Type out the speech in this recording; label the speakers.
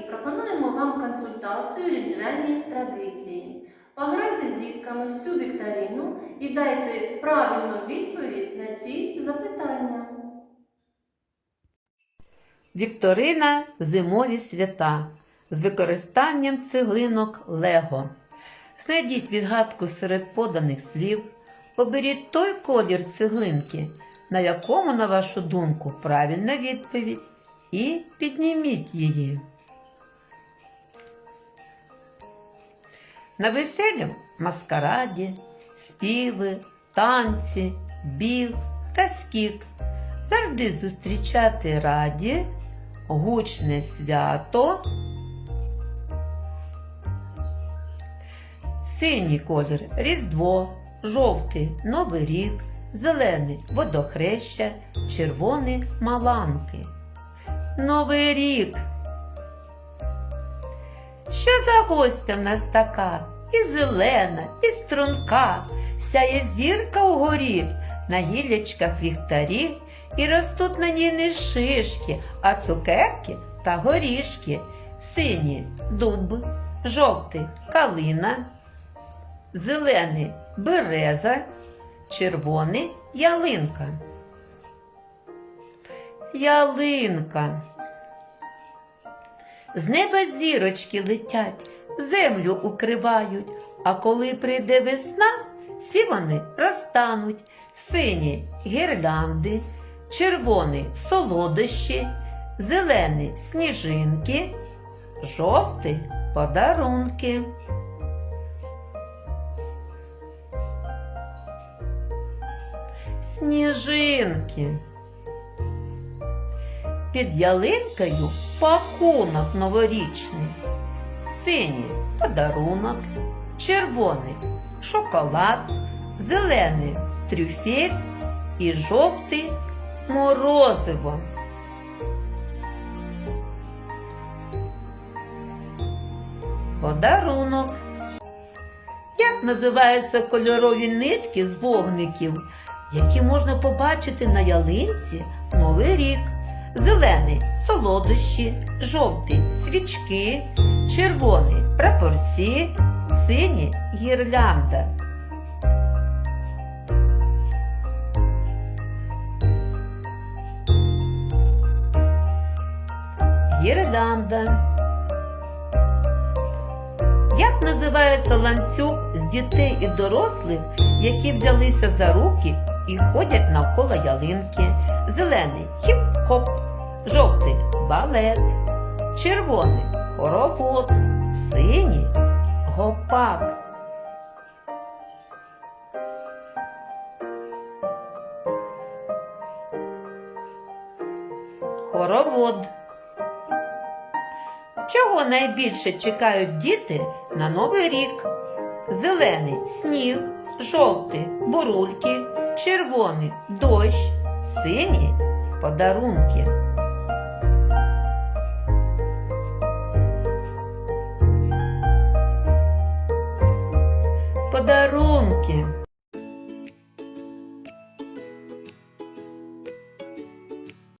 Speaker 1: пропонуємо вам консультацію різдвяні традиції. Пограйте з дітками в цю вікторину і дайте правильну відповідь на ці запитання.
Speaker 2: Вікторина Зимові свята з використанням цеглинок Лего. Знайдіть відгадку серед поданих слів, оберіть той колір цеглинки, на якому, на вашу думку, правильна відповідь, і підніміть її. На веселім маскараді, співи, танці, біг та скік завжди зустрічати раді, гучне свято. Синій колір Різдво, жовтий Новий рік, зелений водохреща, червоний маланки. Новий рік. Що за гостя в нас така? І зелена, і струнка, сяє зірка угорі, на гілячках ліхтарі, і ростуть на ній не шишки, а цукерки та горішки, сині дуб, жовтий калина, зелений береза, червоний ялинка. Ялинка. З неба зірочки летять, землю укривають, а коли прийде весна, всі вони розтануть сині гірлянди, червоний солодощі, зелений сніжинки, жовтий подарунки. Сніжинки. Під ялинкою пакунок новорічний. Синій подарунок, червоний шоколад, зелений трюфель і жовтий морозиво. Подарунок. Як називаються кольорові нитки з вогників, які можна побачити на ялинці Новий рік? Зелений солодощі, жовтий свічки, червоний прапорці, синій гірлянда. Гірлянда. Як називається ланцюг з дітей і дорослих, які взялися за руки і ходять навколо ялинки? Зелений хіп-хоп, жовтий балет, червоний хоровод, синій гопак. Хоровод. Чого найбільше чекають діти на Новий рік? Зелений сніг, жовтий бурульки, червоний дощ, синій подарунки. Подарунки.